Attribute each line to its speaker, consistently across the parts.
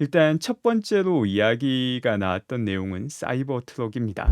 Speaker 1: 일단 첫 번째로 이야기가 나왔던 내용은 사이버 트럭입니다.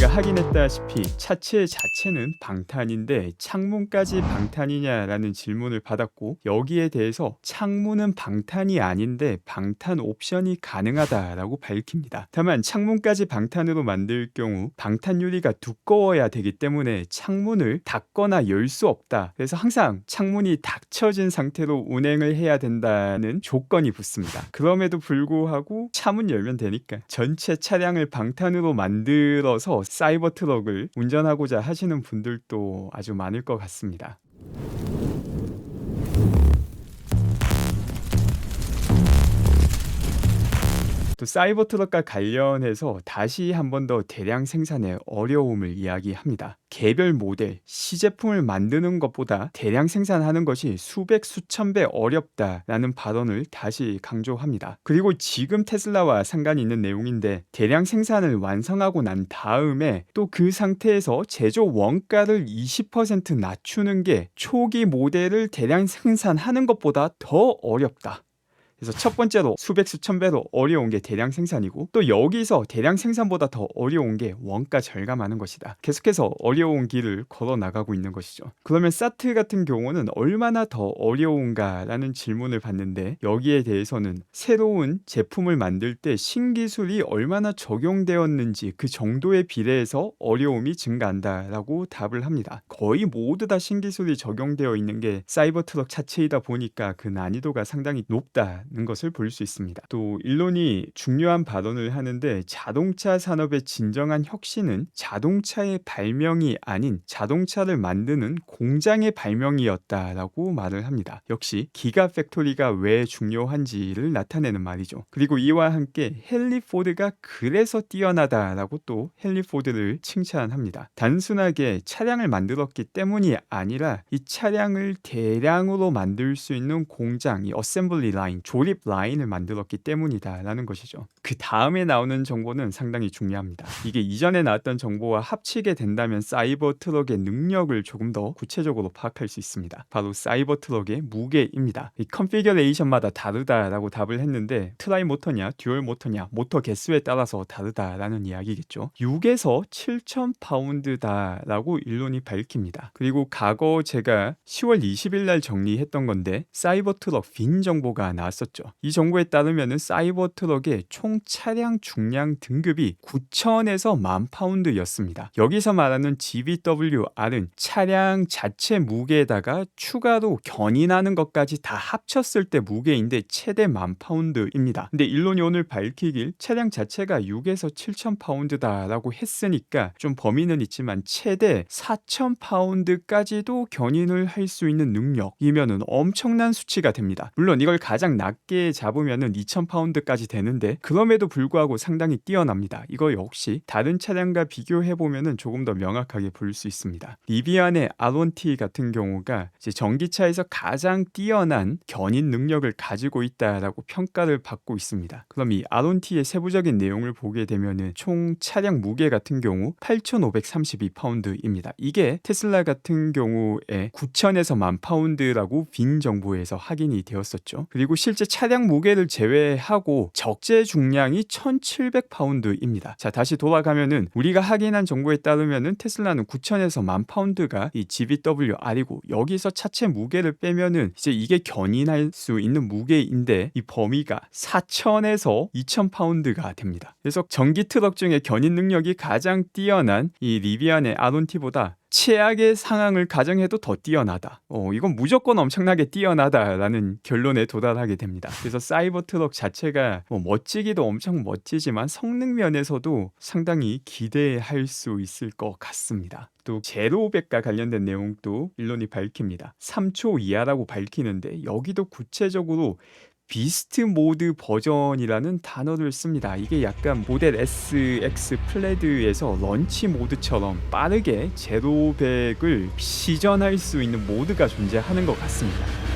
Speaker 1: 우리가 확인했다시피 차체 자체는 방탄인데 창문까지 방탄이냐라는 질문을 받았고 여기에 대해서 창문은 방탄이 아닌데 방탄 옵션이 가능하다라고 밝힙니다. 다만 창문까지 방탄으로 만들 경우 방탄 유리가 두꺼워야 되기 때문에 창문을 닫거나 열 수 없다. 그래서 항상 창문이 닫혀진 상태로 운행을 해야 된다는 조건이 붙습니다. 그럼에도 불구하고 차문 열면 되니까 전체 차량을 방탄으로 만들어서 사이버 트럭을 운전하고자 하시는 분들도 아주 많을 것 같습니다. 또 사이버 트럭과 관련해서 다시 한 번 더 대량 생산의 어려움을 이야기합니다. 개별 모델, 시제품을 만드는 것보다 대량 생산하는 것이 수백 수천 배 어렵다라는 발언을 다시 강조합니다. 그리고 지금 테슬라와 상관이 있는 내용인데 대량 생산을 완성하고 난 다음에 또 그 상태에서 제조 원가를 20% 낮추는 게 초기 모델을 대량 생산하는 것보다 더 어렵다. 그래서 첫 번째로 수백 수천 배로 어려운 게 대량 생산이고 또 여기서 대량 생산보다 더 어려운 게 원가 절감하는 것이다. 계속해서 어려운 길을 걸어 나가고 있는 것이죠. 그러면 사트 같은 경우는 얼마나 더 어려운가라는 질문을 받는데 여기에 대해서는 새로운 제품을 만들 때 신기술이 얼마나 적용되었는지 그 정도에 비례해서 어려움이 증가한다라고 답을 합니다. 거의 모두 다 신기술이 적용되어 있는 게 사이버 트럭 자체이다 보니까 그 난이도가 상당히 높다. 는 것을 볼 수 있습니다. 또 일론이 중요한 발언을 하는데 자동차 산업의 진정한 혁신은 자동차의 발명이 아닌 자동차를 만드는 공장의 발명이었다라고 말을 합니다. 역시 기가 팩토리가 왜 중요한지를 나타내는 말이죠. 그리고 이와 함께 헨리 포드가 그래서 뛰어나다라고 또 헨리 포드를 칭찬합니다. 단순하게 차량을 만들었기 때문이 아니라 이 차량을 대량으로 만들 수 있는 공장, 이 어셈블리 라인, 조립 라인을 만들었기 때문이다라는 것이죠. 그 다음에 나오는 정보는 상당히 중요합니다. 이게 이전에 나왔던 정보와 합치게 된다면 사이버 트럭의 능력을 조금 더 구체적으로 파악할 수 있습니다. 바로 사이버 트럭의 무게입니다. 이 컨피규레이션마다 다르다라고 답을 했는데 트라이 모터냐, 듀얼 모터냐, 모터 개수에 따라서 다르다라는 이야기겠죠. 6에서 7천 파운드다라고 일론이 밝힙니다. 그리고 과거 제가 10월 20일 날 정리했던 건데 사이버 트럭 빈 정보가 나왔었죠. 이 정보에 따르면 사이버 트럭의 총 차량 중량 등급이 9천에서 만 파운드였습니다. 여기서 말하는 GVWR은 차량 자체 무게에다가 추가로 견인하는 것까지 다 합쳤을 때 무게인데 최대 만 파운드입니다. 근데 일론이 오늘 밝히길 차량 자체가 6에서 7천 파운드다라고 했으니까 좀 범위는 있지만 최대 4천 파운드까지도 견인을 할 수 있는 능력이면은 엄청난 수치가 됩니다. 물론 이걸 가장 낮게 잡으면은 2천 파운드까지 되는데 그럼에도 불구하고 상당히 뛰어납니다. 이거 역시 다른 차량과 비교해 보면은 조금 더 명확하게 볼 수 있습니다. 리비안의 R1T 같은 경우가 전기차에서 가장 뛰어난 견인 능력을 가지고 있다라고 평가를 받고 있습니다. 그럼 이 R1T의 세부적인 내용을 보게 되면은 총 차량 무게 같은 경우 8,532파운드입니다. 이게 테슬라 같은 경우에 9,000에서 만 파운드라고 빈 정보에서 확인이 되었었죠. 그리고 실제 차량 무게를 제외하고 적재 중량이 1,700파운드입니다. 자, 다시 돌아가면은 우리가 확인한 정보에 따르면은 테슬라는 9,000에서 만 파운드가 이 GVWR이고 여기서 차체 무게를 빼면은 이제 이게 견인할 수 있는 무게인데 이 범위가 4,000에서 2,000 파운드가 됩니다. 그래서 전기 트럭 중에 견인 능력이 가장 뛰어난 이 리비안의 아론티보다 최악의 상황을 가정해도 더 뛰어나다. 어, 이건 무조건 엄청나게 뛰어나다라는 결론에 도달하게 됩니다. 그래서 사이버 트럭 자체가 뭐 멋지기도 엄청 멋지지만 성능 면에서도 상당히 기대할 수 있을 것 같습니다. 또 제로백과 관련된 내용도 일론이 밝힙니다. 3초 이하라고 밝히는데 여기도 구체적으로 비스트 모드 버전이라는 단어를 씁니다. 이게 약간 모델 SX 플레드에서 런치 모드처럼 빠르게 제로백을 시전할 수 있는 모드가 존재하는 것 같습니다.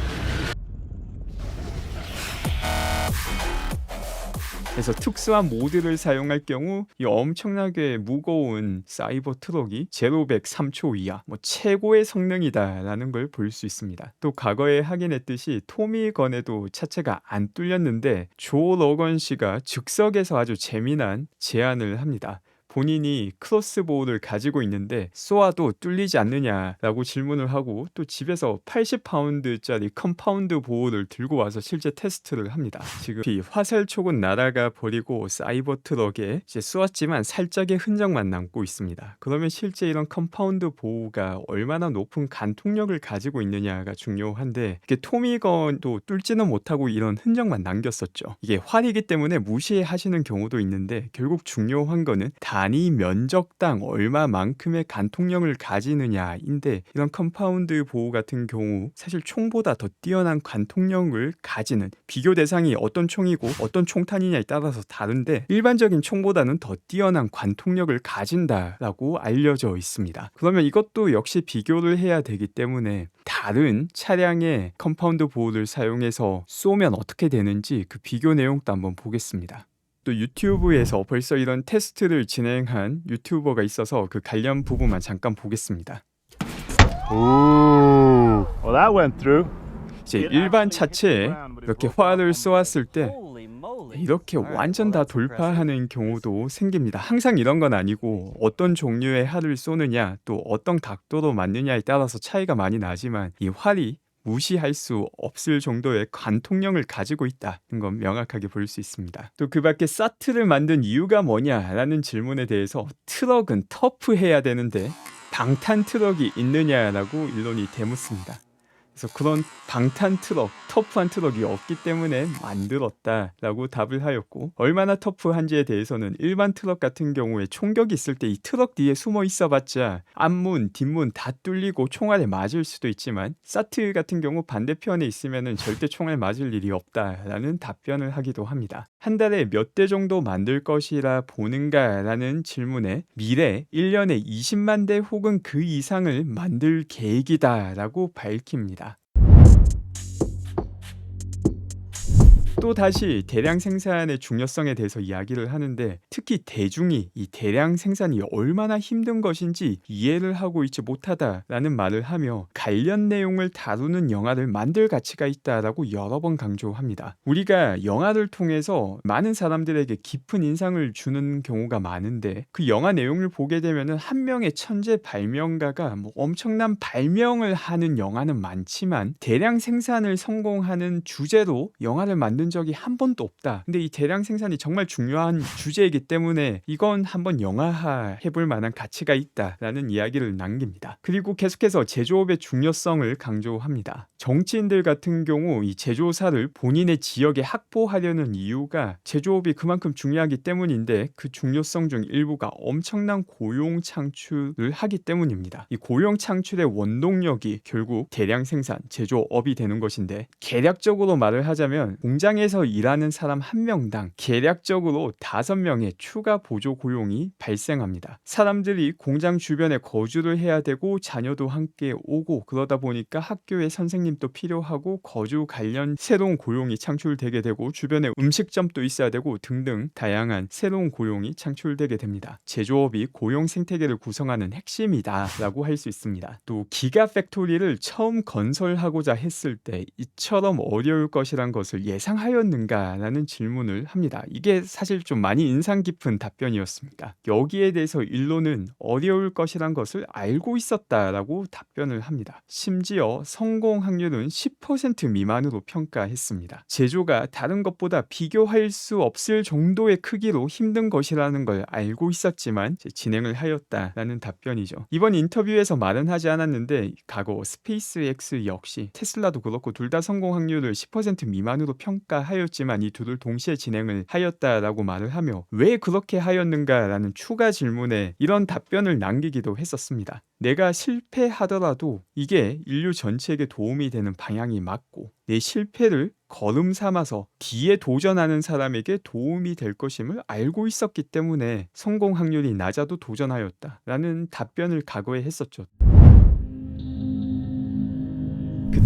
Speaker 1: 그래서 특수한 모드를 사용할 경우 이 엄청나게 무거운 사이버 트럭이 제로백 3초 이하 뭐 최고의 성능이다라는 걸 볼 수 있습니다. 또 과거에 확인했듯이 토미 건에도 차체가 안 뚫렸는데 조 러건 씨가 즉석에서 아주 재미난 제안을 합니다. 본인이 크로스보우를 가지고 있는데 쏘아도 뚫리지 않느냐라고 질문을 하고 또 집에서 80파운드짜리 컴파운드 보호를 들고 와서 실제 테스트를 합니다. 지금 이 화살촉은 날아가 버리고 사이버 트럭에 이제 쏘았지만 살짝의 흔적만 남고 있습니다. 그러면 실제 이런 컴파운드 보호가 얼마나 높은 간통력을 가지고 있느냐가 중요한데 이게 토미건도 뚫지는 못하고 이런 흔적만 남겼었죠. 이게 활이기 때문에 무시하시는 경우도 있는데 결국 중요한 거는 단위 면적당 얼마만큼의 간통력을 가지느냐인데 이런 컴파운드 보호 같은 경우 사실 총보다 더 뛰어난 관통력을 가지는 비교 대상이 어떤 총이고 어떤 총탄이냐에 따라서 다른데 일반적인 총보다는 더 뛰어난 관통력을 가진다라고 알려져 있습니다. 그러면 이것도 역시 비교를 해야 되기 때문에 다른 차량의 컴파운드 보호를 사용해서 쏘면 어떻게 되는지 그 비교 내용도 한번 보겠습니다. 또 유튜브에서 벌써 이런 테스트를 진행한 유튜버가 있어서 그 관련 부분만 잠깐 보겠습니다.
Speaker 2: Ooh. Well, that went through.
Speaker 1: 이제 일반 차체에 이렇게 활을 쏘았을 때 이렇게 완전 다 돌파하는 경우도 생깁니다. 항상 이런 건 아니고 어떤 종류의 활을 쏘느냐 또 어떤 각도로 맞느냐에 따라서 차이가 많이 나지만 이 활이 무시할 수 없을 정도의 관통력을 가지고 있다는 건 명확하게 볼 수 있습니다. 또 그 밖에 사트를 만든 이유가 뭐냐라는 질문에 대해서 트럭은 터프해야 되는데 방탄 트럭이 있느냐라고 일론이 대묻습니다. 그래서 그런 방탄 트럭, 터프한 트럭이 없기 때문에 만들었다라고 답을 하였고 얼마나 터프한지에 대해서는 일반 트럭 같은 경우에 총격이 있을 때 이 트럭 뒤에 숨어 있어봤자 앞문, 뒷문 다 뚫리고 총알에 맞을 수도 있지만 사트 같은 경우 반대편에 있으면은 절대 총알 맞을 일이 없다라는 답변을 하기도 합니다. 한 달에 몇 대 정도 만들 것이라 보는가라는 질문에 미래 1년에 20만 대 혹은 그 이상을 만들 계획이다라고 밝힙니다. 또 다시 대량 생산의 중요성에 대해서 이야기를 하는데 특히 대중이 이 대량 생산이 얼마나 힘든 것인지 이해를 하고 있지 못하다라는 말을 하며 관련 내용을 다루는 영화를 만들 가치가 있다라고 여러 번 강조합니다. 우리가 영화를 통해서 많은 사람들에게 깊은 인상을 주는 경우가 많은데 그 영화 내용을 보게 되면은 한 명의 천재 발명가가 뭐 엄청난 발명을 하는 영화는 많지만 대량 생산을 성공하는 주제로 영화를 만든 적이 한 번도 없다. 근데 이 대량 생산이 정말 중요한 주제이기 때문에 이건 한번 영화화 해볼 만한 가치가 있다라는 이야기를 남깁니다. 그리고 계속해서 제조업의 중요성을 강조합니다. 정치인들 같은 경우 이 제조사를 본인의 지역에 확보하려는 이유가 제조업이 그만큼 중요하기 때문인데 그 중요성 중 일부가 엄청난 고용 창출을 하기 때문입니다. 이 고용 창출의 원동력이 결국 대량 생산, 제조업이 되는 것인데 계략적으로 말을 하자면 공장에 서 일하는 사람 한 명당 계략적으로 다섯 명의 추가 보조 고용이 발생합니다. 사람들이 공장 주변에 거주를 해야 되고 자녀도 함께 오고 그러다 보니까 학교에 선생님도 필요하고 거주 관련 새로운 고용이 창출되게 되고 주변에 음식점도 있어야 되고 등등 다양한 새로운 고용이 창출되게 됩니다. 제조업이 고용 생태계를 구성하는 핵심이다라고 할 수 있습니다. 또 기가 팩토리를 처음 건설하고자 했을 때 이처럼 어려울 것이란 것을 예상하 였는가라는 질문을 합니다. 이게 사실 좀 많이 인상 깊은 답변이었습니다. 여기에 대해서 일론은 어려울 것이란 것을 알고 있었다라고 답변을 합니다. 심지어 성공 확률은 10% 미만으로 평가했습니다. 제조가 다른 것보다 비교할 수 없을 정도의 크기로 힘든 것이라는 걸 알고 있었지만 진행을 하였다라는 답변이죠. 이번 인터뷰에서 말은 하지 않았는데 과거 스페이스X 역시 테슬라도 그렇고 둘 다 성공 확률을 10% 미만으로 평가 하였지만 이 둘을 동시에 진행을 하였다라고 말을 하며 왜 그렇게 하였는가라는 추가 질문에 이런 답변을 남기기도 했었습니다. 내가 실패하더라도 이게 인류 전체에게 도움이 되는 방향이 맞고 내 실패를 걸음 삼아서 뒤에 도전하는 사람에게 도움이 될 것임을 알고 있었기 때문에 성공 확률이 낮아도 도전하였다. 라는 답변을 과거에 했었죠.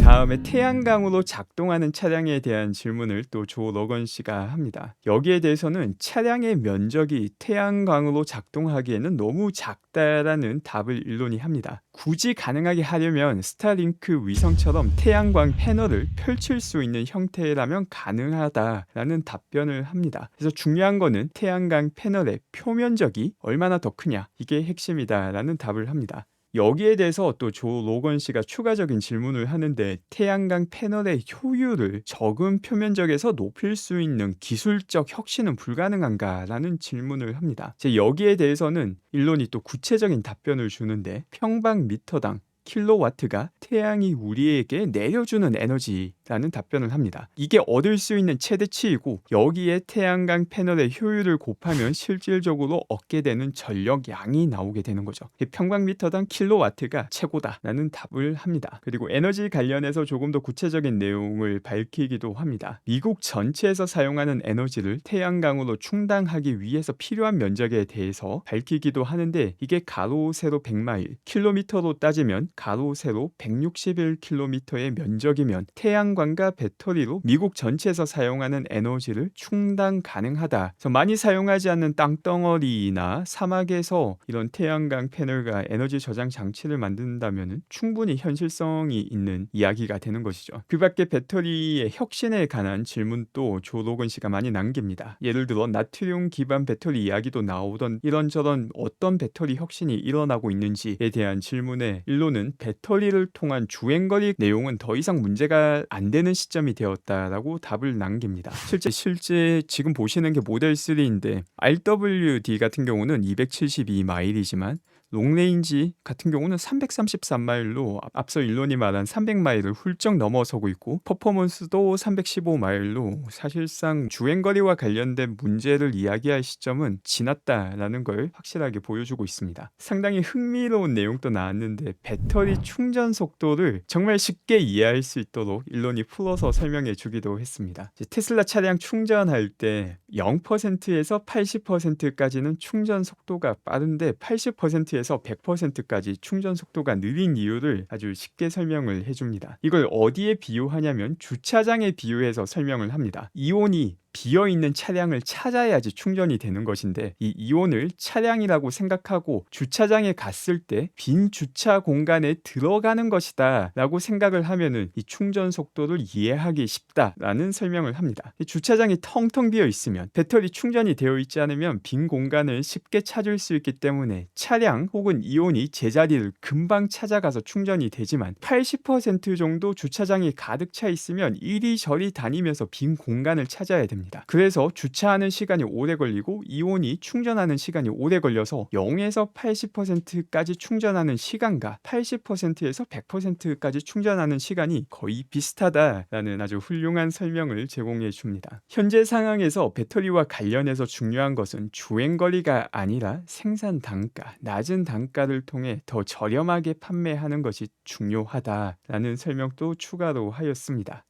Speaker 1: 다음에 태양광으로 작동하는 차량에 대한 질문을 또조 로건 씨가 합니다. 여기에 대해서는 차량의 면적이 태양광으로 작동하기에는 너무 작다라는 답을 일론이 합니다. 굳이 가능하게 하려면 스타링크 위성처럼 태양광 패널을 펼칠 수 있는 형태라면 가능하다라는 답변을 합니다. 그래서 중요한 거는 태양광 패널의 표면적이 얼마나 더 크냐 이게 핵심이다라는 답을 합니다. 여기에 대해서 또 조 로건 씨가 추가적인 질문을 하는데 태양광 패널의 효율을 적은 표면적에서 높일 수 있는 기술적 혁신은 불가능한가라는 질문을 합니다. 제 여기에 대해서는 일론이 또 구체적인 답변을 주는데 평방 미터당 킬로와트가 태양이 우리에게 내려주는 에너지 라는 답변을 합니다. 이게 얻을 수 있는 최대치이고 여기에 태양광 패널의 효율을 곱하면 실질적으로 얻게 되는 전력 양이 나오게 되는 거죠. 평방미터당 킬로와트가 최고다라는 답을 합니다. 그리고 에너지 관련해서 조금 더 구체적인 내용을 밝히기도 합니다. 미국 전체에서 사용하는 에너지를 태양광으로 충당하기 위해서 필요한 면적에 대해서 밝히기도 하는데 이게 가로 세로 100마일, 킬로미터로 따지면 가로 세로 161km의 면적이면 태양 광과 배터리로 미국 전체에서 사용하는 에너지를 충당 가능하다. 그래서 많이 사용하지 않는 땅덩어리나 사막에서 이런 태양광 패널과 에너지 저장 장치를 만든다면 충분히 현실성이 있는 이야기가 되는 것이죠. 그 밖에 배터리의 혁신에 관한 질문도 조 로건 씨가 많이 남깁니다. 예를 들어 나트륨 기반 배터리 이야기도 나오던 이런저런 어떤 배터리 혁신이 일어나고 있는지에 대한 질문에 일로는 배터리를 통한 주행거리 내용은 더 이상 문제가 안 되는 시점이 되었다라고 답을 남깁니다. 실제 실제 지금 보시는 게 모델 3인데 RWD 같은 경우는 272마일이지만 롱레인지 같은 경우는 333마일로 앞서 일론이 말한 300마일을 훌쩍 넘어서고 있고 퍼포먼스도 315마일로 사실상 주행거리와 관련된 문제를 이야기할 시점은 지났다라는 걸 확실하게 보여주고 있습니다. 상당히 흥미로운 내용도 나왔는데 배터리 충전 속도를 정말 쉽게 이해할 수 있도록 일론이 풀어서 설명해 주기도 했습니다. 테슬라 차량 충전할 때 0%에서 80%까지는 충전 속도가 빠른데 80% 에서 100%까지 충전 속도가 느린 이유를 아주 쉽게 설명을 해줍니다. 이걸 어디에 비유하냐면 주차장에 비유해서 설명을 합니다. 이온이 비어 있는 차량을 찾아야지 충전이 되는 것인데 이 이온을 차량이라고 생각하고 주차장에 갔을 때 빈 주차 공간에 들어가는 것이다라고 생각을 하면은 이 충전 속도를 이해하기 쉽다라는 설명을 합니다. 주차장이 텅텅 비어 있으면 배터리 충전이 되어 있지 않으면 빈 공간을 쉽게 찾을 수 있기 때문에 차량 혹은 이온이 제자리를 금방 찾아가서 충전이 되지만 80% 정도 주차장이 가득 차 있으면 이리저리 다니면서 빈 공간을 찾아야 됩니다. 됩니다. 그래서 주차하는 시간이 오래 걸리고 이온이 충전하는 시간이 오래 걸려서 0에서 80%까지 충전하는 시간과 80%에서 100%까지 충전하는 시간이 거의 비슷하다라는 아주 훌륭한 설명을 제공해 줍니다. 현재 상황에서 배터리와 관련해서 중요한 것은 주행 거리가 아니라 생산 단가, 낮은 단가를 통해 더 저렴하게 판매하는 것이 중요하다라는 설명도 추가로 하였습니다.